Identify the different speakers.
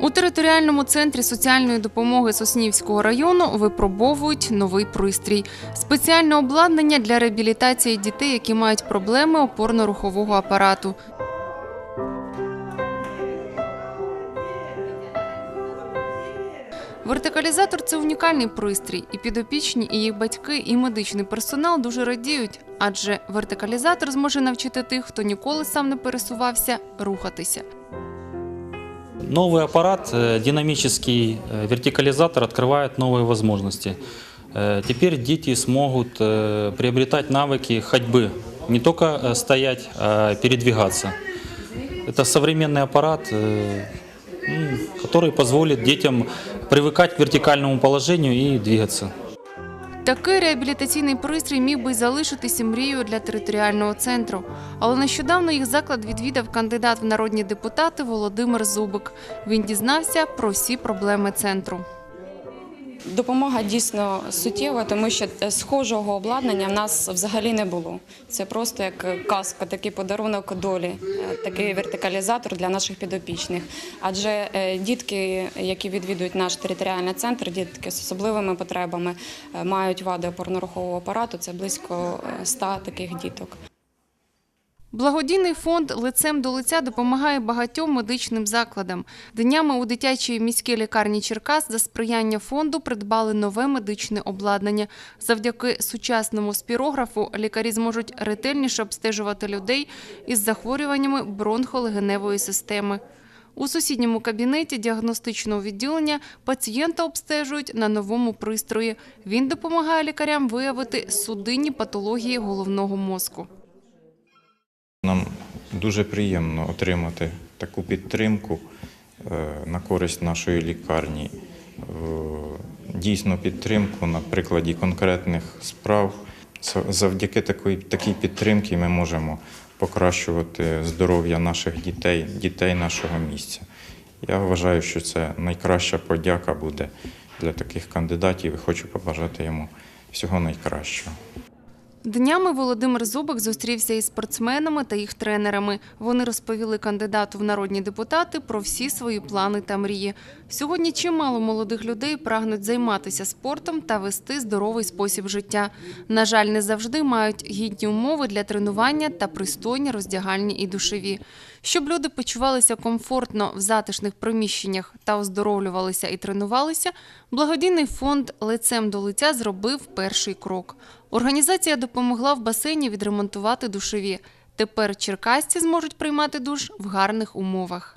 Speaker 1: У територіальному центрі соціальної допомоги Соснівського району випробовують новий пристрій спеціальне обладнання для реабілітації дітей, які мають проблеми опорно-рухового апарату. Вертикалізатор це унікальний пристрій, і підопічні, і їх батьки, і медичний персонал дуже радіють, адже вертикалізатор зможе навчити тих, хто ніколи сам не пересувався, рухатися.
Speaker 2: Новый аппарат, э, динамический э, вертикализатор, открывает новые возможности. Э, Теперь дети смогут э, приобретать навыки ходьбы, не только э, стоять, а передвигаться. Это современный аппарат, э, м, который позволит детям привыкать к вертикальному положению и двигаться.
Speaker 1: Такий реабілітаційний пристрій міг би залишитися мрією для територіального центру. Але нещодавно їх заклад відвідав кандидат в народні депутати Володимир Зубик. Він дізнався про всі проблеми центру.
Speaker 3: Допомога дійсно суттєва, тому що е, схожого обладнання в нас взагалі не було. Це просто як казка, такий подарунок долі, е, такий вертикалізатор для наших підопічних. Адже е, дітки, які відвідують наш територіальний центр, дітки з особливими потребами, мають вади опорно-рухового апарату. Це близько 100 таких діток.
Speaker 1: Благодійний фонд лицем до лиця допомагає багатьом медичним закладам. Днями у дитячій міській лікарні Черкас за сприяння фонду придбали нове медичне обладнання. Завдяки сучасному спірографу лікарі зможуть ретельніше обстежувати людей із захворюваннями бронхолегеневої системи. У сусідньому кабінеті діагностичного відділення пацієнта обстежують на новому пристрої. Він допомагає лікарям виявити судинні патології головного мозку.
Speaker 4: Нам дуже приємно отримати таку підтримку е, на користь нашої лікарні. Е, Дійсно підтримку на прикладі конкретних справ. Завдяки такій підтримці ми можемо покращувати здоров'я наших дітей, дітей нашого місця. Я вважаю, що це найкраща подяка буде для таких кандидатів і хочу побажати йому всього найкращого.
Speaker 1: Днями Володимир Зубик зустрівся із спортсменами та їх тренерами. Вони розповіли кандидату в народні депутати про всі свої плани та мрії. Сьогодні чимало молодих людей прагнуть займатися спортом та вести здоровий спосіб життя. На жаль, не завжди мають гідні умови для тренування та пристойні роздягальні і душеві. Щоб люди почувалися комфортно в затишних приміщеннях та оздоровлювалися і тренувалися, благодійний фонд лицем до лиця зробив перший крок. Організація допомогла в басейні відремонтувати душові. Тепер черкасці зможуть приймати душ в гарних умовах.